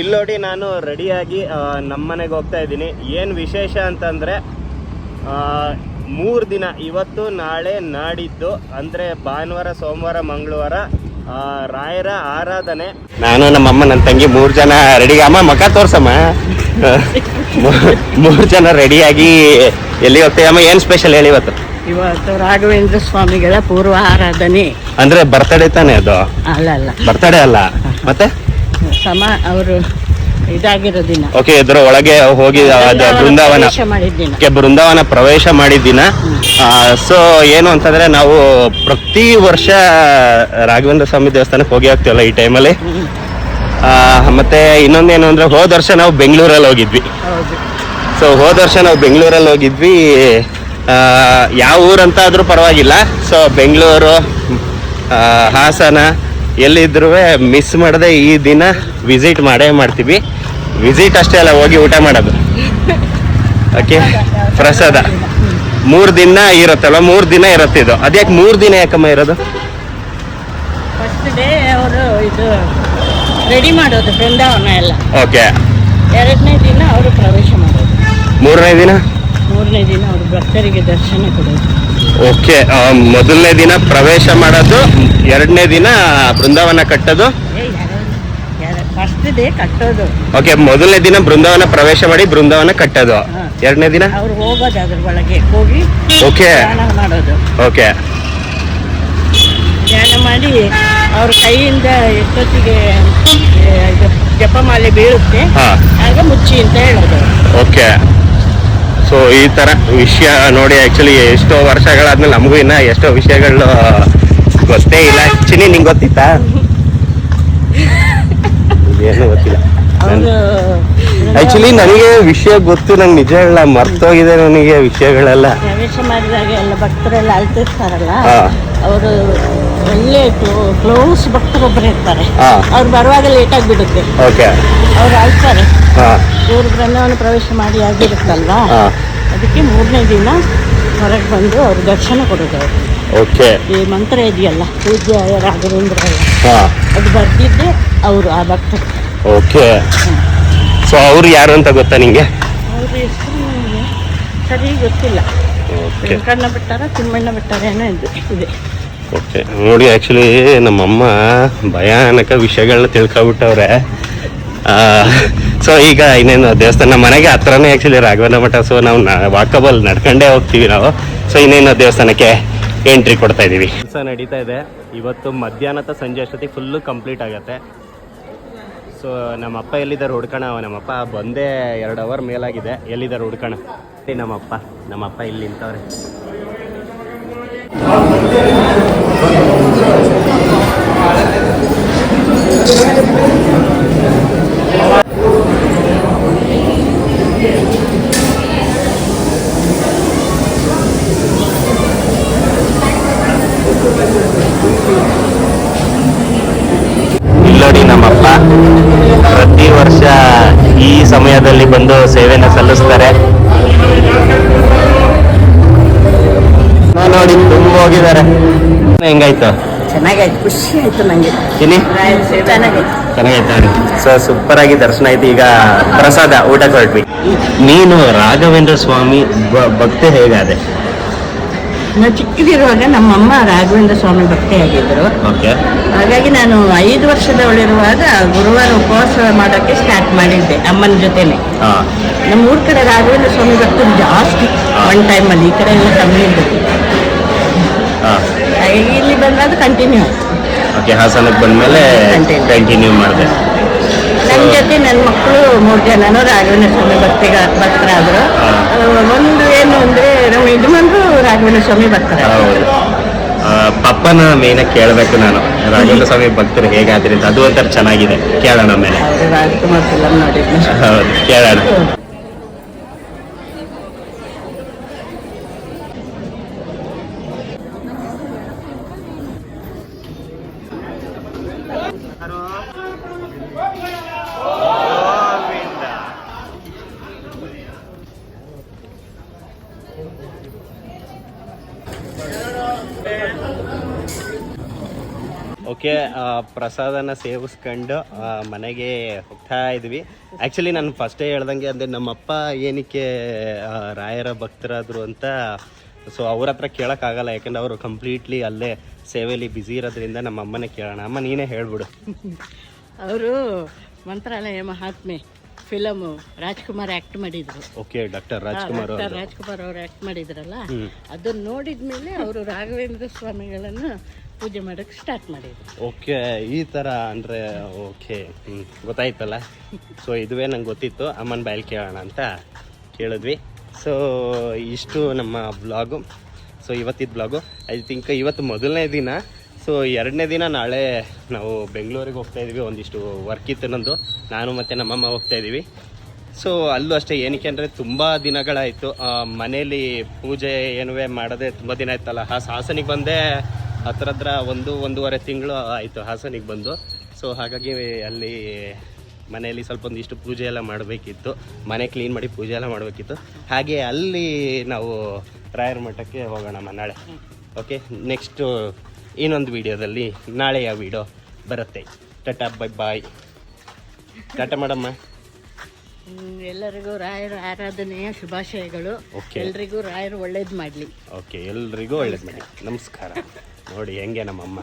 ಇಲ್ಲಿ ನೋಡಿ ನಾನು ರೆಡಿಯಾಗಿ ನಮ್ಮನೆಗೆ ಹೋಗ್ತಾ ಇದ್ದೀನಿ. ಏನು ವಿಶೇಷ ಅಂತಂದರೆ ಮೂರು ದಿನ ಇವತ್ತು ನಾಳೆ ನಾಡಿದ್ದು ಅಂದರೆ ಭಾನುವಾರ ಸೋಮವಾರ ಮಂಗಳವಾರ ರಾಯರ ಆರಾಧನೆ. ನಾನು ನಮ್ಮಮ್ಮ ನನ್ನ ತಂಗಿ ಮೂರು ಜನ ರೆಡಿ ಅಮ್ಮ ಮಕ ತೋರ್ಸಮ್ಮ. ಮೂರು ಜನ ರೆಡಿಯಾಗಿ ಎಲ್ಲಿ ಹೋಗ್ತೀವಿ ಅಮ್ಮ ಏನು ಸ್ಪೆಷಲ್ ಹೇಳಿ ಇವತ್ತು? ಇವತ್ತು ರಾಘವೇಂದ್ರ ಸ್ವಾಮಿಗಳ ಪೂರ್ವ ಆರಾಧನೆ. ಅಂದ್ರೆ ಬರ್ತಡೇ ತಾನೇ ಅದು? ಅಲ್ಲ ಅಲ್ಲ. ಬರ್ತಡೇ ಅಲ್ಲ. ಮತ್ತೆ? ಸಮ ಅವರು ಇದಾಗಿರೋ ದಿನ. ಓಕೆ ಇದ್ರ ಒಳಗೆ ಹೋಗಿ ಅದು ಬೃಂದಾವನ ಪ್ರವೇಶ ಮಾಡಿದ ದಿನ. ಬೃಂದಾವನ ಪ್ರವೇಶ ಮಾಡಿದ್ದಿನ ಸೊ ಏನು ಅಂತಂದ್ರೆ ನಾವು ಪ್ರತಿ ವರ್ಷ ರಾಘವೇಂದ್ರ ಸ್ವಾಮಿ ದೇವಸ್ಥಾನಕ್ಕೆ ಹೋಗಿ ಹೋಗ್ತೀವಲ್ಲ ಈ ಟೈಮಲ್ಲಿ ಮತ್ತೆ ಇನ್ನೊಂದೇನು ಅಂದ್ರೆ ಹೋದ ವರ್ಷ ನಾವು ಬೆಂಗಳೂರಲ್ಲಿ ಹೋಗಿದ್ವಿ. ಸೊ ಹೋದ ವರ್ಷ ನಾವು ಬೆಂಗಳೂರಲ್ಲಿ ಹೋಗಿದ್ವಿ. ಯಾವ ಊರಂತ ಆದ್ರೂ ಪರವಾಗಿಲ್ಲ. ಸೊ ಬೆಂಗಳೂರು ಹಾಸನ ಎಲ್ಲಿದ್ರು ಮಿಸ್ ಮಾಡದೆ ಈ ದಿನ ವಿಸಿಟ್ ಮಾಡೇ ಮಾಡ್ತೀವಿ. ವಿಸಿಟ್ ಅಷ್ಟೇ ಅಲ್ಲ ಹೋಗಿ ಊಟ ಮಾಡೋದು. ಓಕೆ ಪ್ರಸಾದ. ಮೂರು ದಿನ ಇರುತ್ತಲ್ವ? ಮೂರು ದಿನ ಇರುತ್ತೆ ಇದು. ಅದ್ಯಾಕೆ ಮೂರು ದಿನ ಯಾಕಮ್ಮ ಇರೋದು? ಫಸ್ಟ್ ಡೇ ಅವರು ಇದು ರೆಡಿ ಮಾಡೋದು ಬೃಂದಾವನ ಎಲ್ಲ. ಓಕೆ ಎರಡನೇ ದಿನ ಅವರು ಪ್ರವೇಶ ಮಾಡೋದು. ಮೂರನೇ ದಿನ? ಮೂರನೇ ದಿನ ಅವರು ಭಕ್ತರಿಗೆ ದರ್ಶನ ಕೊಡೋದು. ಓಕೆ ಮೊದಲನೇ ದಿನ ಪ್ರವೇಶ ಮಾಡೋದು ಎರಡನೇ ದಿನ ಬೃಂದಾವನ ಕಟ್ಟೋದು. ಓಕೆ ಮೊದಲನೇ ದಿನ ಬೃಂದಾವನ ಪ್ರವೇಶ ಮಾಡಿ ಬೃಂದಾವನ ಕಟ್ಟೋದು. ಎರಡನೇ ದಿನ? ಓಕೆ. ಓಕೆ. ಧ್ಯಾನ ಮಾಡಿ ಅವ್ರ ಕೈಯಿಂದ ಎಷ್ಟೊತ್ತಿಗೆ ಜಪಮಾಲೆ ಬೀಳುತ್ತೆ ಆಗ ಮುಚ್ಚಿ ಅಂತ ಹೇಳೋದು. ಓಕೆ. ಸೊ ಈ ತರ ವಿಷಯ ನೋಡಿ ಆ್ಯಕ್ಚುಲಿ ಎಷ್ಟೋ ವರ್ಷಗಳಾದ್ಮೇಲೆ ನಮಗೂ ಇನ್ನ ಎಷ್ಟೋ ವಿಷಯಗಳು ಗೊತ್ತೇ ಇಲ್ಲ. ಆ್ಯಕ್ಚುಲಿ ನಿಂಗೆ ಗೊತ್ತಿತ್ತಾ? ಏನು ಗೊತ್ತಿಲ್ಲ. ಆಕ್ಚುಲಿ ನನಗೆ ವಿಷಯ ಗೊತ್ತು ನಂಗೆ ನಿಜ ಹೇಳ ಮರ್ತೋಗಿದೆ ನನಗೆ ವಿಷಯಗಳೆಲ್ಲ. ಪ್ರವೇಶ ಮಾಡಿದಾಗ ಎಲ್ಲ ಭಕ್ತರೆಲ್ಲ ಅಳ್ತಿರ್ತಾರಲ್ಲ. ಅವರು ಒಳ್ಳೆ ಕ್ಲೋಸ್ ಭಕ್ತರೊಬ್ಬರು ಇರ್ತಾರೆ. ಹಾ. ಅವ್ರು ಬರುವಾಗ ಲೇಟ್ ಆಗಿಬಿಡುತ್ತೆ ಓಕೆ ಅವ್ರು ಅಳ್ತಾರೆ. ಇವರು ಬ್ರಹ್ಮವನ್ನು ಪ್ರವೇಶ ಮಾಡಿ ಆಗಿರುತ್ತಲ್ವಾ? ಅದಕ್ಕೆ ಮೂರನೇ ದಿನ ಹೊರಗೆ ಬಂದು ಅವ್ರ ದರ್ಶನ ಕೊಡೋದು ಅವರು ಓಕೆ. ಈ ಮಂತ್ರ ಇದೆಯಲ್ಲ ಪೂಜ್ಯ ರಾಘವೇಂದ್ರ ಅದು ಬರ್ದಿದ್ದೆ ಅವರು ಆ ಭಕ್ತ ಓಕೆ. ಸೊ ಅವ್ರು ಯಾರು ಅಂತ ಗೊತ್ತಾ ನಿಂಗೆ? ಅವ್ರ ಹೆಸರು ನನಗೆ ಸರಿ ಗೊತ್ತಿಲ್ಲ. ಓಕೆ. ವೆಂಕಣ್ಣ ಬಿಟ್ಟಾರ ತಿಮ್ಮಣ್ಣ ಬಿಟ್ಟಾರ ಏನೋ ಇದು ಇದೆ. ಓಕೆ. ನೋಡಿ ಆ್ಯಕ್ಚುಲಿ ನಮ್ಮಮ್ಮ ಭಯಾನಕ ವಿಷಯಗಳನ್ನ ತಿಳ್ಕೊಬಿಟ್ಟವ್ರೆ. ಸೊ ಈಗ ಇನ್ನೇನು ದೇವಸ್ಥಾನ ಮನೆಗೆ ಹತ್ರನೇ ಆ್ಯಕ್ಚುಲಿ ರಾಘವೇಂದ್ರ ಮಠ ಸೊ ನಾವು ವಾಕಬಲ್ ನಡ್ಕೊಂಡೇ ಹೋಗ್ತೀವಿ ನಾವು. ಸೊ ಇನ್ನೇನು ದೇವಸ್ಥಾನಕ್ಕೆ ಎಂಟ್ರಿ ಕೊಡ್ತಾ ಇದ್ದೀವಿ ಕೆಲಸ ನಡೀತಾ ಇದೆ. ಇವತ್ತು ಮಧ್ಯಾಹ್ನದ ಸಂಜೆ ಅಷ್ಟೊತ್ತಿಗೆ ಫುಲ್ಲು ಕಂಪ್ಲೀಟ್ ಆಗುತ್ತೆ. ಸೊ ನಮ್ಮಪ್ಪ ಎಲ್ಲಿದ್ದಾರೆ ಹುಡ್ಕೋಣ? ನಮ್ಮಪ್ಪ ಬಂದೇ ಎರಡು ಅವರ್ ಮೇಲಾಗಿದೆ. ಎಲ್ಲಿದ್ದಾರೆ ಹುಡ್ಕೋಣ? ನಮ್ಮಪ್ಪ ನಮ್ಮಪ್ಪ ಇಲ್ಲಿ ನಿಂತವ್ರೆ ಇಲ್ಲೋಡಿ ನಮ್ಮಪ್ಪ ಪ್ರತಿ ವರ್ಷ ಈ ಸಮಯದಲ್ಲಿ ಬಂದು ಸೇವೆನ ಸಲ್ಲಿಸ್ತಾರೆ. ನೋಡಿ ತುಂಬ ಹೋಗಿದ್ದಾರೆ. ಹೆಂಗಾಯ್ತು? ಚೆನ್ನಾಗಾಯ್ತು ಖುಷಿ ಆಯ್ತು ತಿನ್ನಿ. ಚೆನ್ನಾಗಾಯ್ತು ಚೆನ್ನಾಗೈತೆ ಸೊ ಸೂಪರ್ ಆಗಿ ದರ್ಶನ ಆಯ್ತು. ಈಗ ಪ್ರಸಾದ ಊಟ ಹೊರಟ್ವಿ ನೀನು ರಾಘವೇಂದ್ರ ಸ್ವಾಮಿ ಭಕ್ತಿ ಹೇಗಾದೆ? ನಾನು ಚಿಕ್ಕದಿರುವಾಗ ನಮ್ಮಮ್ಮ ರಾಘವೇಂದ್ರ ಸ್ವಾಮಿ ಭಕ್ತಿ ಓಕೆ. ಹಾಗಾಗಿ ನಾನು ಐದು ವರ್ಷದವಳಿರುವಾಗ ಗುರುವಾರ ಉಪವಾಸ ಮಾಡೋಕ್ಕೆ ಸ್ಟಾರ್ಟ್ ಮಾಡಿದ್ದೆ ಅಮ್ಮನ ಜೊತೆನೆ. ನಮ್ಮ ಊರ್ ಕಡೆ ರಾಘವೇಂದ್ರ ಸ್ವಾಮಿ ಭಕ್ತರು ಜಾಸ್ತಿ ಒನ್ ಟೈಮಲ್ಲಿ ಈ ಕಡೆ ಎಲ್ಲ ಕಮ್ಮಿ ಇದ್ದದ್ದು ಹಾಗಾಗಿ ಇಲ್ಲಿ ಬಂದಾಗ ಕಂಟಿನ್ಯೂ ಓಕೆ ಹಾಸನಕ್ಕೆ ಬಂದಮೇಲೆ. ಕಂಟಿನ್ಯೂ ಮಾಡಿದೆ. ನನ್ನ ಜೊತೆ ನನ್ನ ಮಕ್ಕಳು ಮೂರು ಜನನು ರಾಘವೇಂದ್ರ ಸ್ವಾಮಿ ಭಕ್ತಿಗ ಭಕ್ತರಾದರು. ಒಂದು ಏನು ಅಂದರೆ ನಮ್ಮ ಯಜಮಾನರು ರಾಘವೇಂದ್ರ ಸ್ವಾಮಿ ಭಕ್ತರಾದರು ಪಪ್ಪನ ಮೇನ ಕೇಳಬೇಕು ನಾನು. ರಾಘವೇಂದ್ರ ಸ್ವಾಮಿ ಭಕ್ತರು ಹೇಗಾದ್ರಿ ಅಂತ. ಅದು ಒಂಥರ ಚೆನ್ನಾಗಿದೆ. ಕೇಳೋಣ ಮೇಲೆ ಹೌದು ಕೇಳೋಣ. ಓಕೆ ಪ್ರಸಾದನ ಸೇವಿಸ್ಕೊಂಡು ಮನೆಗೆ ಹೋಗ್ತಾ ಇದ್ವಿ. ಆ್ಯಕ್ಚುಲಿ ನಾನು ಫಸ್ಟೇ ಹೇಳ್ದಂಗೆ ಅಂದರೆ ನಮ್ಮಪ್ಪ ಏನಕ್ಕೆ ರಾಯರ ಭಕ್ತರಾದರು ಅಂತ ಸೊ ಅವ್ರ ಹತ್ರ ಕೇಳೋಕ್ಕಾಗಲ್ಲ ಯಾಕಂದ್ರೆ ಅವರು ಕಂಪ್ಲೀಟ್ಲಿ ಅಲ್ಲೇ ಸೇವೆಯಲ್ಲಿ ಬಿಸಿ ಇರೋದ್ರಿಂದ ನಮ್ಮ ಅಮ್ಮನೇ ಕೇಳೋಣ. ಅಮ್ಮ ನೀನೇ ಹೇಳ್ಬಿಡು. ಅವರು ಮಂತ್ರಾಲಯ ಮಹಾತ್ಮೆ ಫಿಲಮು ರಾಜ್ಕುಮಾರ್ ಆಕ್ಟ್ ಮಾಡಿದ್ರು. ಓಕೆ ಡಾಕ್ಟರ್ ರಾಜ್ಕುಮಾರ್ ರಾಜ್ಕುಮಾರ್ ಅವರು ಆ್ಯಕ್ಟ್ ಮಾಡಿದ್ರಲ್ಲ ಅದನ್ನ ನೋಡಿದ ಮೇಲೆ ಅವರು ರಾಘವೇಂದ್ರ ಸ್ವಾಮಿಗಳನ್ನು ಪೂಜೆ ಮಾಡಕ್ಕೆ ಸ್ಟಾರ್ಟ್ ಮಾಡಿದ್ರು. ಓಕೆ, ಈ ಥರ ಅಂದರೆ, ಓಕೆ ಗೊತ್ತಾಯ್ತಲ್ಲ? ಸೊ ಇದುವೇ ನಂಗೆ ಗೊತ್ತಿತ್ತು, ಅಮ್ಮನ ಬಾಯಲ್ಲಿ ಕೇಳೋಣ ಅಂತ ಕೇಳಿದ್ವಿ. ಸೊ ಇಷ್ಟು ನಮ್ಮ ಬ್ಲಾಗು ಸೊ ಇವತ್ತಿದ್ದು ಬ್ಲಾಗು ಐ ಥಿಂಕ್ ಇವತ್ತು ಮೊದಲನೇ ದಿನ. ಸೊ ಎರಡನೇ ದಿನ ನಾಳೆ ನಾವು ಬೆಂಗಳೂರಿಗೆ ಹೋಗ್ತಾ ಇದ್ವಿ. ಒಂದಿಷ್ಟು ವರ್ಕ್ ಇತ್ತು ನಂದು. ನಾನು ಮತ್ತು ನಮ್ಮಮ್ಮ ಹೋಗ್ತಾ ಇದ್ದೀವಿ ಸೊ ಅಲ್ಲೂ ಅಷ್ಟೇ, ಏನಕ್ಕೆ ಅಂದರೆ ತುಂಬ ದಿನಗಳಾಯಿತು. ಮನೇಲಿ ಪೂಜೆ ಏನುವೆ ಮಾಡದೆ ತುಂಬ ದಿನ ಆಯ್ತಲ್ಲ. ಆ ಸಾಸನಿಗೆ ಬಂದೆ ಹತ್ರ ಹತ್ರ ಒಂದು ಒಂದೂವರೆ ತಿಂಗಳು ಆಯಿತು ಹಾಸನಿಗೆ ಬಂದು. ಸೊ ಹಾಗಾಗಿ ಅಲ್ಲಿ ಮನೆಯಲ್ಲಿ ಸ್ವಲ್ಪ ಒಂದಿಷ್ಟು ಪೂಜೆ ಎಲ್ಲ ಮಾಡಬೇಕಿತ್ತು. ಮನೆ ಕ್ಲೀನ್ ಮಾಡಿ ಪೂಜೆ ಎಲ್ಲ ಮಾಡಬೇಕಿತ್ತು. ಹಾಗೆ ಅಲ್ಲಿ ನಾವು ರಾಯರ ಮಠಕ್ಕೆ ಹೋಗೋಣಮ್ಮ ನಾಳೆ. ಓಕೆ ನೆಕ್ಸ್ಟು ಇನ್ನೊಂದು ವಿಡಿಯೋದಲ್ಲಿ ನಾಳೆಯ ವಿಡಿಯೋ ಬರುತ್ತೆ. ಟಾಟಾ ಬೈ ಬಾಯ್ ಟಾಟಾ ಮಾಡಮ್ಮ ಎಲ್ಲರಿಗೂ ರಾಯರ ಆರಾಧನೆಯ ಶುಭಾಶಯಗಳು. ಎಲ್ರಿಗೂ ರಾಯರು ಒಳ್ಳೇದು ಮಾಡಲಿ. ಓಕೆ ಎಲ್ರಿಗೂ ಒಳ್ಳೇದು ಮಾಡಿ ನಮಸ್ಕಾರ. ನೋಡಿ ಹೆಂಗೆ ನಮ್ಮಮ್ಮ.